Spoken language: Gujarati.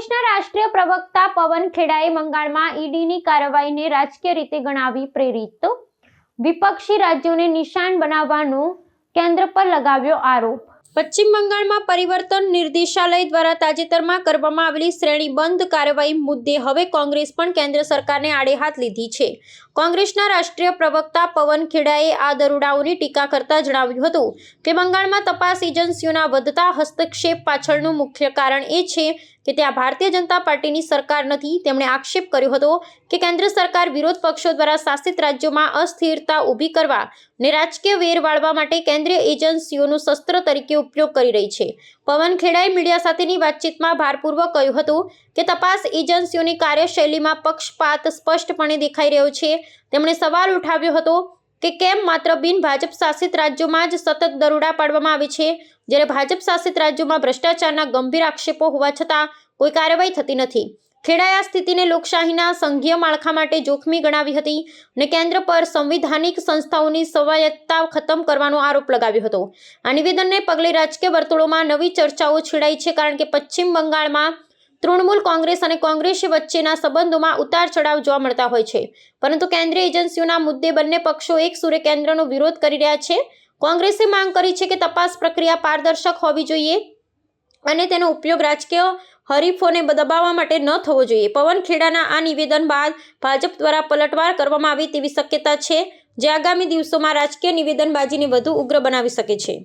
કોંગ્રેસના રાષ્ટ્રીય પ્રવક્તા પવન ખેડાએ બંગાળમાં ઈડીની કાર્યવાહીને રાજકીય રીતે ગણાવી પ્રેરિત. વિપક્ષી રાજ્યોને નિશાન બનાવવાનો કેન્દ્ર પર લગાવ્યો આરોપ. પશ્ચિમ બંગાળમાં પરિવર્તન નિર્દેશાલય દ્વારા તાજેતરમાં કરવામાં આવેલી શ્રેણીબંધ કાર્યવાહી મુદ્દે હવે કોંગ્રેસ પણ કેન્દ્ર સરકારને આડે હાથ લીધી છે. કોંગ્રેસના રાષ્ટ્રીય પ્રવક્તા પવન ખેડાએ આ દરોડાઓની ટીકા કરતા જણાવ્યું હતું કે બંગાળમાં તપાસ એજન્સીઓના વધતા હસ્તક્ષેપ પાછળનું મુખ્ય કારણ એ છે કે ત્યાં ભારતીય જનતા પાર્ટીની સરકાર નથી. તેમણે આક્ષેપ કર્યો હતો કે કેન્દ્ર સરકાર વિરોધ પક્ષો દ્વારા શાસિત રાજ્યોમાં અસ્થિરતા ઊભી કરવા ને રાજકીય વેર વાળવા માટે કેન્દ્રીય એજન્સીઓનું શસ્ત્ર તરીકે ઉપયોગ કરી રહી છે. પવન ખેડાએ મીડિયા સાથેની વાતચીતમાં ભારપૂર્વક કહ્યું હતું કે તપાસ એજન્સીઓની કાર્યશૈલીમાં પક્ષપાત સ્પષ્ટપણે દેખાઈ રહ્યો છે. તેમણે સવાલ ઉઠાવ્યો હતો કે કેમ માત્ર બિન ભાજપ શાસિત રાજ્યોમાં જ સતત દરોડા પાડવામાં આવે છે? જ્યારે ભાજપ શાસિત રાજ્યોમાં ભ્રષ્ટાચારના ગંભીર આક્ષેપો હોવા છતાં કોઈ કાર્યવાહી થતી નથી. ખેડાએ આ સ્થિતિને લોકશાહીના સંઘીય માળખા માટે જોખમી ગણાવી હતી અને કેન્દ્ર પર સંવિધાનિક સંસ્થાઓની સ્વાયત્તતા ખતમ કરવાનો આરોપ લગાવ્યો હતો. આ નિવેદનને પગલે રાજકીય વર્તુળોમાં નવી ચર્ચાઓ છેડાઈ છે કારણ કે પશ્ચિમ બંગાળમાં તૃણમૂલ કોંગ્રેસ અને કોંગ્રેસ વચ્ચેના સંબંધોમાં ઉતાર ચઢાવ જોવા મળતા હોય છે. પરંતુ કેન્દ્રીય એજન્સીઓના મુદ્દે બંને પક્ષો એક સુરે કેન્દ્રનો વિરોધ કરી રહ્યા છે. કોંગ્રેસે માંગ કરી છે કે તપાસ પ્રક્રિયા પારદર્શક હોવી જોઈએ અને તેનો ઉપયોગ રાજકીય હરીફોને દબાવવા માટે ન થવો જોઈએ. પવન ખેડાના આ નિવેદન બાદ ભાજપ દ્વારા પલટવાર કરવામાં આવે તેવી શક્યતા છે, જે આગામી દિવસોમાં રાજકીય નિવેદનબાજીને વધુ ઉગ્ર બનાવી શકે છે.